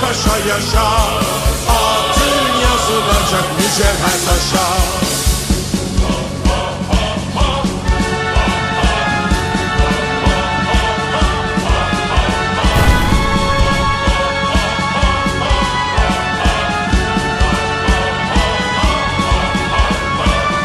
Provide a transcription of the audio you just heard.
Paşa yaşa. Adın yazılacak mücevher taşa